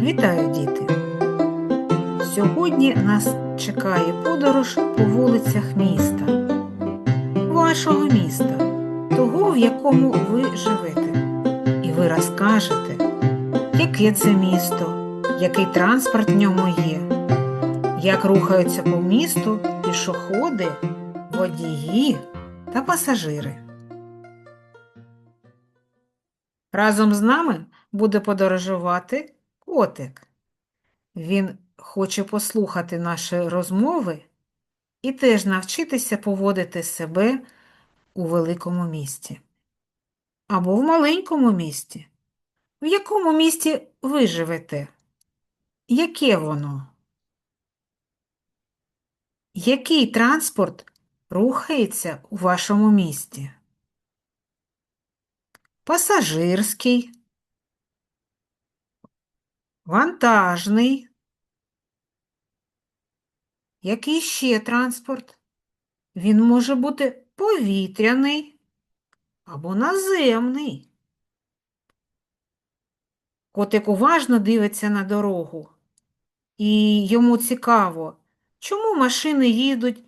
Вітаю, діти! Сьогодні нас чекає подорож по вулицях міста, вашого міста, того, в якому ви живете. І ви розкажете, яке це місто, який транспорт в ньому є, як рухаються по місту пішоходи, водії та пасажири. Разом з нами буде подорожувати котик. Він хоче послухати наші розмови і теж навчитися поводити себе у великому місті. Або в маленькому місті. В якому місті ви живете? Яке воно? Який транспорт рухається у вашому місті? Пасажирський, вантажний. Який ще транспорт? Він може бути повітряний або наземний. Котик уважно дивиться на дорогу, і йому цікаво, чому машини їдуть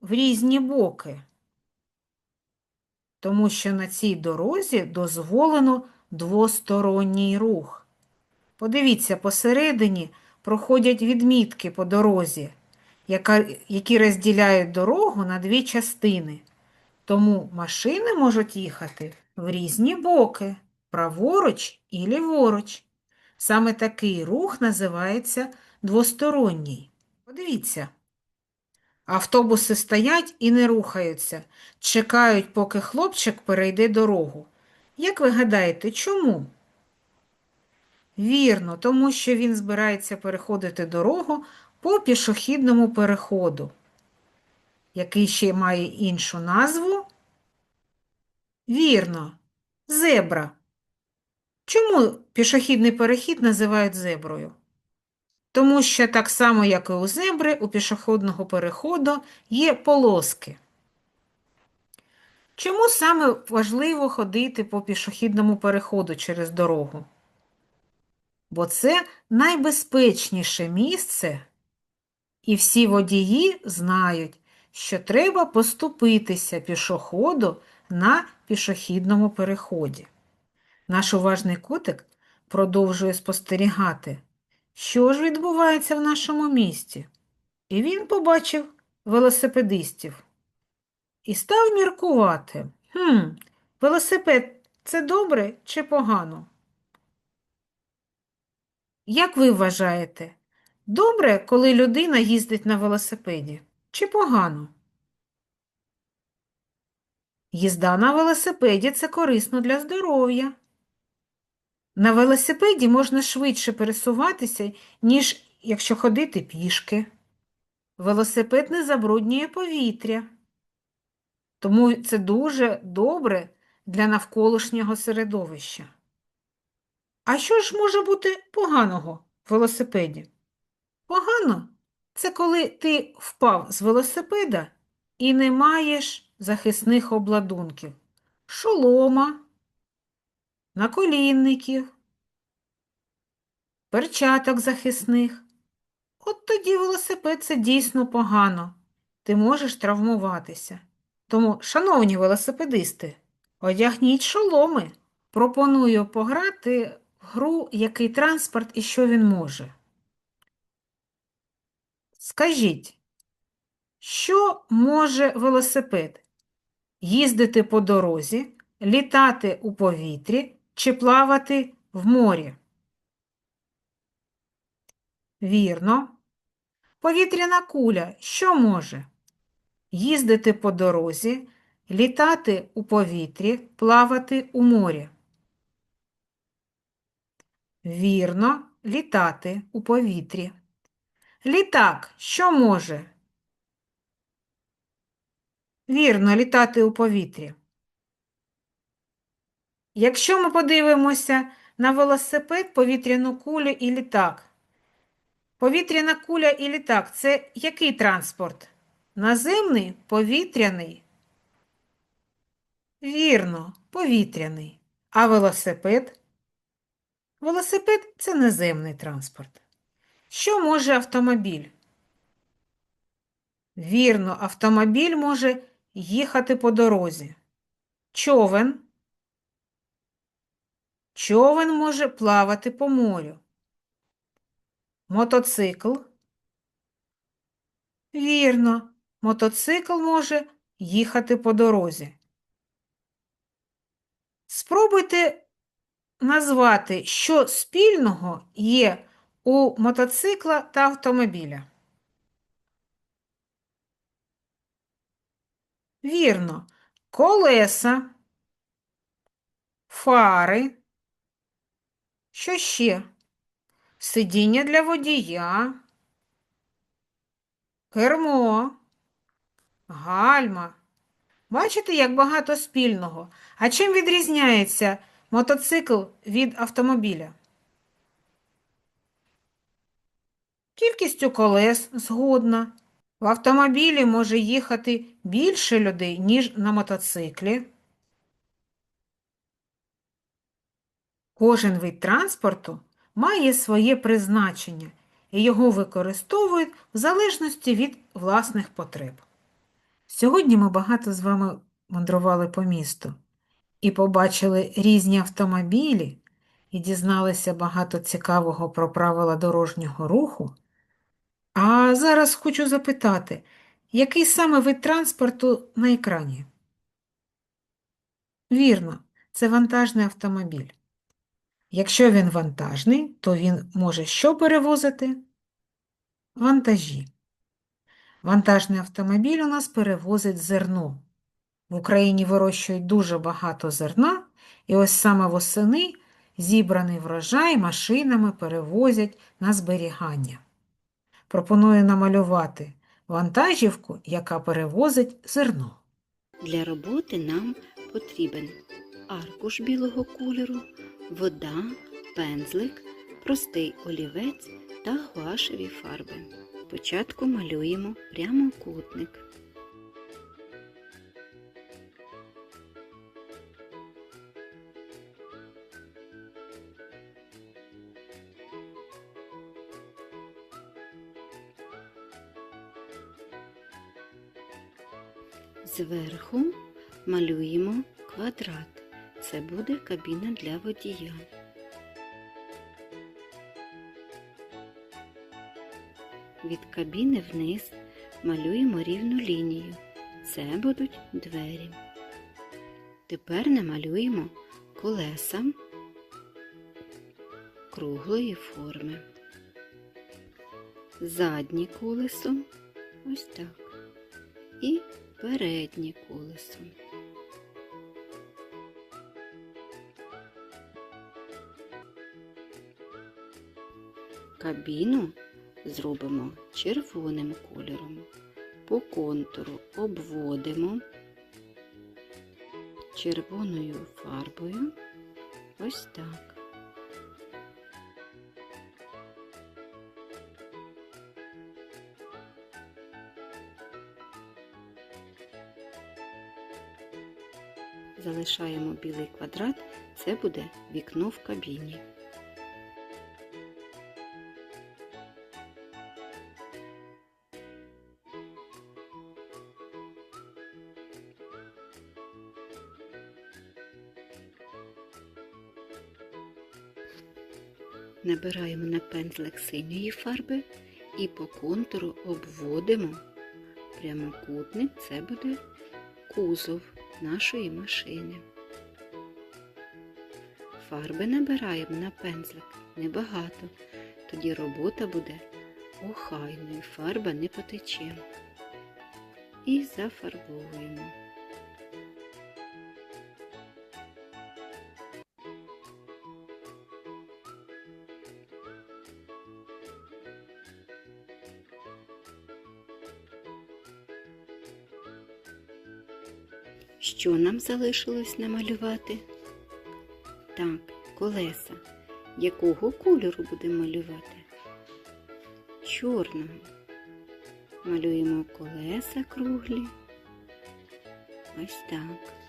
в різні боки. Тому що на цій дорозі дозволено двосторонній рух. Подивіться, посередині проходять відмітки по дорозі, які розділяють дорогу на дві частини. Тому машини можуть їхати в різні боки, праворуч і ліворуч. Саме такий рух називається двосторонній. Подивіться. Автобуси стоять і не рухаються, чекають, поки хлопчик перейде дорогу. Як ви гадаєте, чому? Вірно, тому що він збирається переходити дорогу по пішохідному переходу, який ще має іншу назву. Вірно, зебра. Чому пішохідний перехід називають зеброю? Тому що так само, як і у зебри, у пішохідного переходу є полоски. Чому саме важливо ходити по пішохідному переходу через дорогу? Бо це найбезпечніше місце, і всі водії знають, що треба поступитися пішоходу на пішохідному переході. Наш уважний котик продовжує спостерігати, що ж відбувається в нашому місті. І він побачив велосипедистів і став міркувати. Хм, велосипед це добре чи погано? Як ви вважаєте, добре, коли людина їздить на велосипеді, чи погано? Їзда на велосипеді це корисно для здоров'я. На велосипеді можна швидше пересуватися, ніж якщо ходити пішки. Велосипед не забруднює повітря, тому це дуже добре для навколишнього середовища. А що ж може бути поганого в велосипеді? Погано це коли ти впав з велосипеда і не маєш захисних обладунків, шолома, наколінників, перчаток захисних. От тоді велосипед це дійсно погано. Ти можеш травмуватися. Тому, шановні велосипедисти, одягніть шоломи. Пропоную пограти гру який транспорт і що він може. Скажіть, що може велосипед? Їздити по дорозі, літати у повітрі чи плавати в морі? Вірно. Повітряна куля що може? Їздити по дорозі, літати у повітрі, плавати у морі. Вірно, літати у повітрі. Літак що може? Вірно, літати у повітрі. Якщо ми подивимося на велосипед, повітряну кулю і літак. Повітряна куля і літак це який транспорт? Наземний, повітряний? Вірно, повітряний. А велосипед? Велосипед це наземний транспорт. Що може автомобіль? Вірно, автомобіль може їхати по дорозі. Човен. Човен може плавати по морю. Мотоцикл. Вірно, мотоцикл може їхати по дорозі. Спробуйте назвати, що спільного є у мотоцикла та автомобіля. Вірно, колеса, фари. Що ще? Сидіння для водія, кермо, гальма. Бачите, як багато спільного. А чим відрізняється мотоцикл від автомобіля? Кількістю колес згодна. В автомобілі може їхати більше людей, ніж на мотоциклі. Кожен вид транспорту має своє призначення, і його використовують в залежності від власних потреб. Сьогодні ми багато з вами мандрували по місту і побачили різні автомобілі, і дізналися багато цікавого про правила дорожнього руху. А зараз хочу запитати, який саме вид транспорту на екрані? Вірно, це вантажний автомобіль. Якщо він вантажний, то він може що перевозити? Вантажі. Вантажний автомобіль у нас перевозить зерно. В Україні вирощують дуже багато зерна, і ось саме восени зібраний врожай машинами перевозять на зберігання. Пропоную намалювати вантажівку, яка перевозить зерно. Для роботи нам потрібен аркуш білого кольору, вода, пензлик, простий олівець та гуашеві фарби. Спочатку малюємо прямокутник. Зверху малюємо квадрат. Це буде кабіна для водія. Від кабіни вниз малюємо рівну лінію. Це будуть двері. Тепер намалюємо колеса круглої форми. Заднє колесо ось так. І переднє колесо. Кабіну зробимо червоним кольором. По контуру обводимо червоною фарбою. Ось так. Залишаємо білий квадрат, це буде вікно в кабіні. Набираємо на пензлик синьої фарби і по контуру обводимо прямокутник, це буде кузов нашої машини. Фарби набираємо на пензлик небагато, тоді робота буде охайною, фарба не потече. І зафарбовуємо. Що нам залишилось намалювати? Так, колеса. Якого кольору будемо малювати? Чорного. Малюємо колеса круглі. Ось так.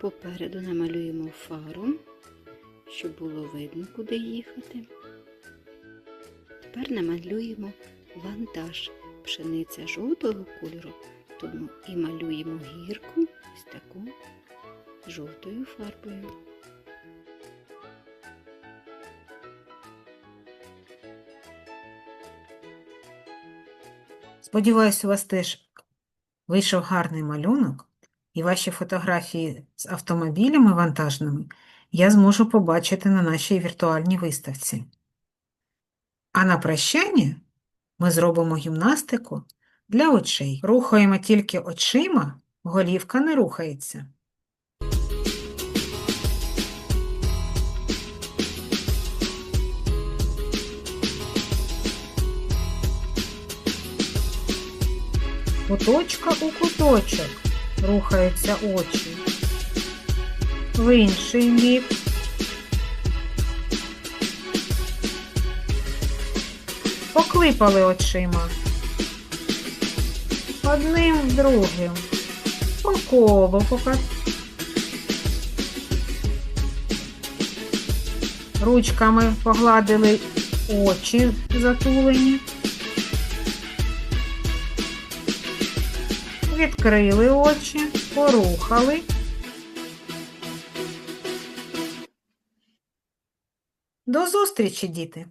Попереду намалюємо фару, щоб було видно, куди їхати. Тепер намалюємо вантаж. Пшениця жовтого кольору, тому і малюємо гірку ось таку жовтою фарбою. Сподіваюсь, у вас теж вийшов гарний малюнок, і ваші фотографії з автомобілями вантажними я зможу побачити на нашій віртуальній виставці. А на прощання ми зробимо гімнастику для очей. Рухаємо тільки очима, голівка не рухається. Куточка у куточок рухаються очі. В інший бік. Поклипали очима. Одним другим. По колу пока. Ручками погладили очі затулені. Відкрили очі, порухали. До зустрічі, діти!